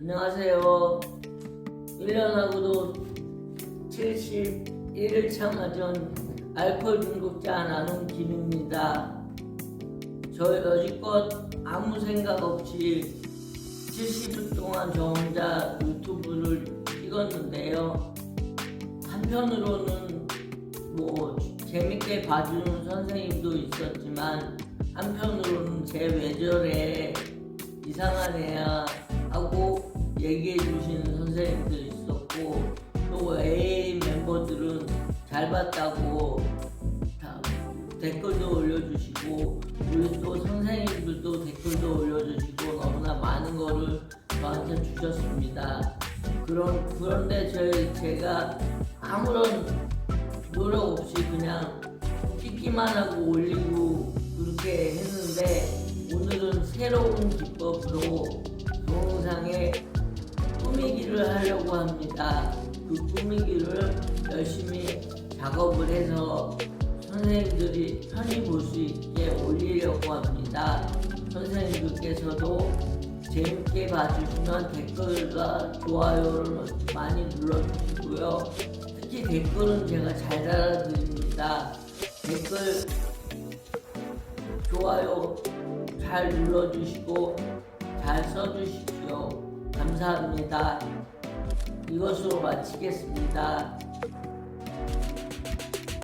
안녕하세요. 1년하고도 71일 맞은 알코올 중독자 나눔 김입니다. 저 여지껏 아무 생각 없이 70분 동안 저 혼자 유튜브를 찍었는데요. 한편으로는 뭐 재밌게 봐주는 선생님도 있었지만 한편으로는 제 외절에 애야 하고 얘기해 주시는 선생님도 있었고 또 AA 멤버들은 잘 봤다고 다 댓글도 올려주시고 우리 또 선생님들도 댓글도 올려주시고 너무나 많은 거를 저한테 주셨습니다. 그런 그런데 저희 제가 아무런 노력 없이 그냥 찍기만 하고 올리고 그렇게 했는데 오늘은 새로운 기법으로 동영상에 꾸미기를 하려고 합니다. 그 꾸미기를 열심히 작업을 해서 선생님들이 편히 볼 수 있게 올리려고 합니다. 선생님들께서도 재밌게 봐주시면 댓글과 좋아요를 많이 눌러주시고요. 특히 댓글은 제가 잘 달아드립니다. 댓글 좋아요 잘 눌러주시고 잘 써주십시오. 감사합니다. 이것으로 마치겠습니다.